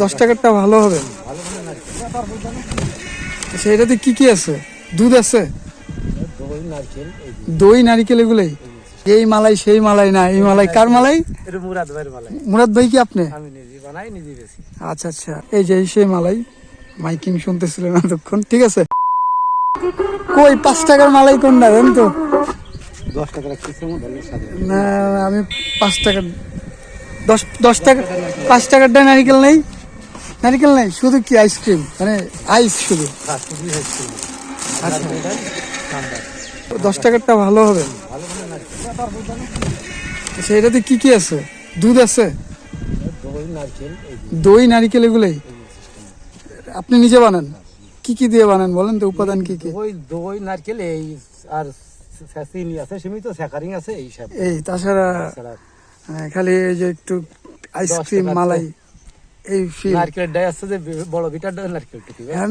দশ টাকারটা ভালো হবে। আচ্ছা এটাতে কি কি আছে? দুধ আছে? দই নারকেল এগুলোই? এই মালাই সেই মালাই না এই মালাই কার মালাই? মুরাদ ভাইয়ের মালাই। মুরাদ ভাই কি আপনি? আমি নিজে বানাই নিজে বেশি। আচ্ছা আচ্ছা এই যে এই সেই মালাই। মাইকিং শুনতেছিলেন এতক্ষণ। ঠিক আছে। কই পাঁচ টাকার মালাই কোন কোনটা জান তো? দশ না আমি পাঁচ টাকার দশ দশ টাকা পাঁচ টাকারটা নারিকেল নেই? নারিকেল নাই শুধু কি আইসক্রিম মানে আইস শুধু। আচ্ছা। দশ টাকারটা ভালো হবে। সেটাতে আচ্ছা কি কি আছে? দুধ আছে? দই নারকেল এগুলোই? আপনি নিজে বানান। কি কি দিয়ে বানান বলেন তো উপাদান কি কি? দই দই নারকেল এই আর চিনি আছে সীমিত স্যাকারিং আছে এই সব। এই তাছাড়া হ্যাঁ, খালি এই যে একটু আইসক্রিম মালাই। এই আছে যে বড় বিটার নারকেল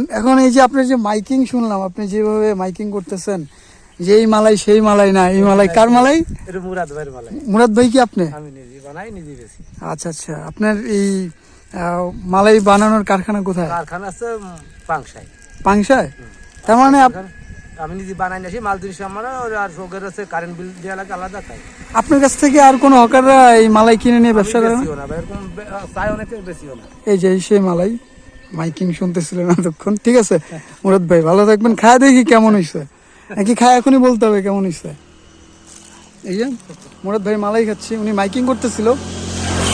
এখন এই যে আপনার যে মাইকিং শুনলাম আপনি যেভাবে মাইকিং করতেছেন যে এই মালাই সেই মালাই না এই মালাই কার মালাই? মুরাদ ভাইয়ের মালাই। মুরাদ ভাই কি আপনি? আমি নিজে বানাই নিজে বেশি। আচ্ছা আচ্ছা। আপনার এই মালাই বানানোর কারখানা কোথায়? কারখানা আছে পাংশায় পাংশায় তার মানে আমি নিজে বানাই আসি মাল জিনিস আমার আর সৌকের আছে কারেন্ট বিল দেওয়া লাগে আলাদা খাই আপনার কাছ থেকে আর কোনো হকাররা এই মালাই কিনে নিয়ে ব্যবসা করে না? এরকম চাই অনেকে বেশিও না। এই যে এই সেই মালাই মাইকিং শুনতেছিলেন এতক্ষণ। ঠিক আছে মুরাদ ভাই ভালো থাকবেন। খায় দেখি কেমন হয়েছে নাকি খায় এখনই বলতে হবে কেমন হয়েছে এই যে মুরাদ ভাই মালাই খাচ্ছি উনি মাইকিং করতেছিল।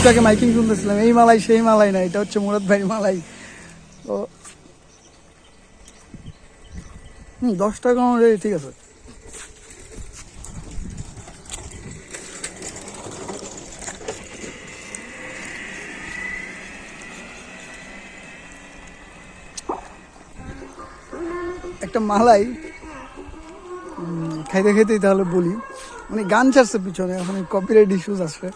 তাকে মাইকিং শুনতেছিলাম এই মালাই সেই মালাই না এটা হচ্ছে মুরাদ ভাই মালাই। তো হুম, দশ টাকা অনুযায়ী, ঠিক আছে। একটা মালাই খাইতে খাইতেই তাহলে বলি মানে গান ছাড়ছে পিছনে, এখন কপিরাইট ইস্যুস আসবে।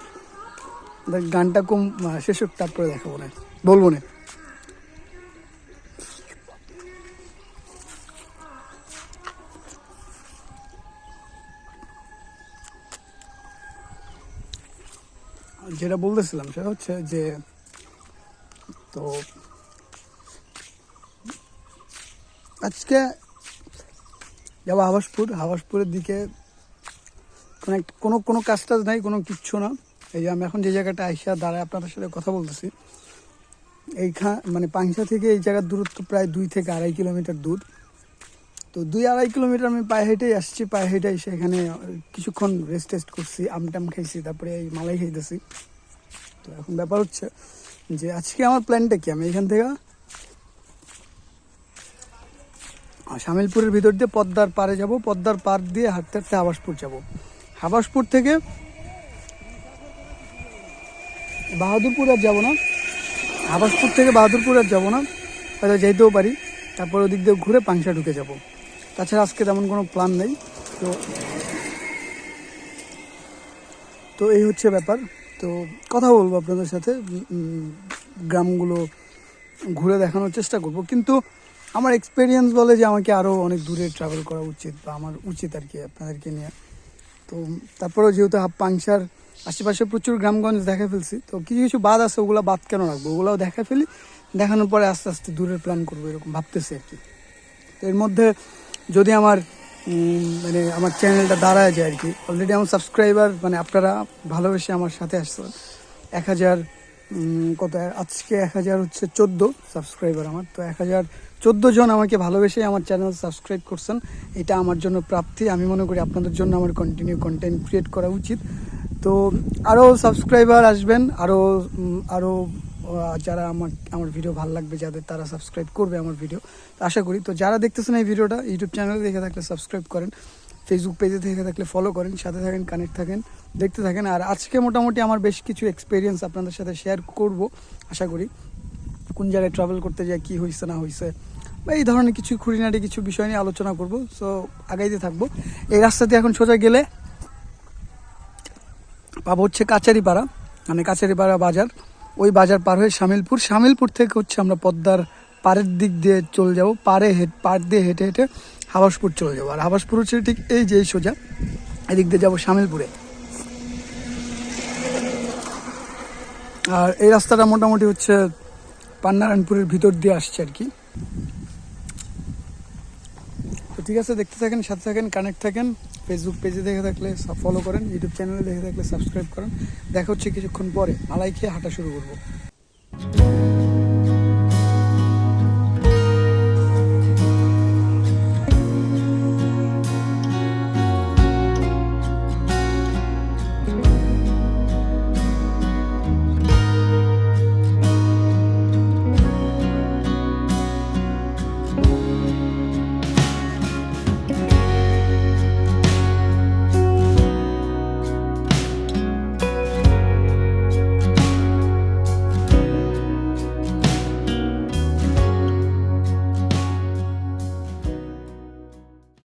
গানটা কম শেষ তারপরে দেখাবো, না। বলব না। যেটা বলতেছিলাম সেটা হচ্ছে যে, তো আজকে যাব হাবাসপুর। হাবাসপুরের দিকে কোনো কোনো কোনো কাজ টাজ নাই, কোনো কিচ্ছু না। এই যে আমি এখন যে জায়গাটা আইসা দাঁড়ায় আপনাদের সাথে কথা বলতেছি এইখান মানে পাংশা থেকে এই জায়গার দূরত্ব প্রায় দুই থেকে আড়াই কিলোমিটার দূর। তো দুই আড়াই কিলোমিটার আমি পায়ে হেঁটেই আসছি, পায়ে হেঁটে এসে এখানে কিছুক্ষণ রেস্ট টেস্ট করছি আমটাম খাইছি, তারপরে এই মালাই খাইতেছি। তো এখন ব্যাপার হচ্ছে যে আজকে আমার প্ল্যানটা কি? আমি এখান থেকে শামিলপুরের ভিতর দিয়ে পদ্মার পারে যাব, পদ্মার পার দিয়ে হাঁটতে হাঁটতে হাবাসপুর যাব। হাবাসপুর থেকে বাহাদুরপুর আর যাব না। হাবাসপুর থেকে বাহাদুরপুর আর যাব না হয়তো যেতেও পারি। তারপর ওদিক দিয়ে ঘুরে পাংশা ঢুকে যাব। তাছাড়া আজকে তেমন কোনো প্ল্যান নেই, তো তো এই হচ্ছে ব্যাপার। তো কথা বলব আপনাদের সাথে গ্রামগুলো ঘুরে দেখানোর চেষ্টা করব। কিন্তু আমার এক্সপিরিয়েন্স বলে যে আমাকে আরও অনেক দূরে ট্রাভেল করা উচিত বা আমার উচিত আর কি আপনাদেরকে নিয়ে। তো তারপরেও যেহেতু হাফ পাংশার আশেপাশে প্রচুর গ্রামগঞ্জ দেখা ফেলছি, তো কিছু কিছু বাদ আছে, ওগুলো বাদ কেন রাখব? ওগুলোও দেখা ফেলি, দেখানোর পরে আস্তে আস্তে দূরের প্ল্যান করব, এরকম ভাবতেছি আর কি। তো এর মধ্যে যদি আমার মানে আমার চ্যানেলটা দাঁড়ায় যায় আর কি অলরেডি আমার সাবস্ক্রাইবার মানে আপনারা ভালোবেসে আমার সাথে আসছেন। এক হাজার কত, আজকে এক হাজার হচ্ছে চোদ্দ সাবস্ক্রাইবার আমার। তো এক হাজার চোদ্দ জন আমাকে ভালোবেসে আমার চ্যানেল সাবস্ক্রাইব করছেন। এটা আমার জন্য প্রাপ্তি। আমি মনে করি আপনাদের জন্য আমার কন্টিনিউ কন্টেন্ট ক্রিয়েট করা উচিত। তো আরও সাবস্ক্রাইবার আসবেন আরও আরও যারা আমার আমার ভিডিও ভালো লাগবে, যাদের তারা সাবস্ক্রাইব করবে আমার ভিডিও আশা করি, তো যারা দেখতেছেন এই ভিডিওটা ইউটিউব চ্যানেলে দেখে থাকলে সাবস্ক্রাইব করেন ফেসবুক পেজে দেখে থাকলে ফলো করেন, সাথে থাকেন কানেক্ট থাকেন, দেখতে থাকেন, আর আজকে মোটামুটি আমার বেশ কিছু এক্সপিরিয়েন্স আপনাদের সাথে শেয়ার করব, আশা করি, কোন জায়গায় ট্রাভেল করতে যায়, কী হয়েছে না হয়েছে বা এই ধরনের কিছু খুঁটিনাটি কিছু বিষয় নিয়ে আলোচনা করব সো আগাইতে থাকব। এই রাস্তা দিয়ে এখন সোজা গেলে পাবো হচ্ছে কাচারিপাড়া মানে কাচারিপাড়া বাজার। ওই বাজার পার হয়ে শামিলপুর। শামিলপুর থেকে হচ্ছে আমরা পদ্মার পাড়ের দিক দিয়ে চলে যাব। পাড়ে হেঁট পাড় দিয়ে হেঁটে হেঁটে হাবাসপুর চলে যাব। আর হাবাসপুর হচ্ছে ঠিক এই যে সোজা। এদিক দিয়ে যাব শামিলপুরে। আর এই রাস্তাটা মোটামুটি হচ্ছে পান্নারায়ণপুরের ভিতর দিয়ে আসছে আর কি। তো ঠিক আছে, দেখতে থাকেন, সাথে থাকেন কানেক্ট থাকেন। ফেসবুক পেজে দেখে থাকলে ফলো করেন ইউটিউব চ্যানেলে দেখে থাকলে সাবস্ক্রাইব করেন। দেখা হচ্ছে কিছুক্ষণ পরে। খেয়ে হাঁটা শুরু করব।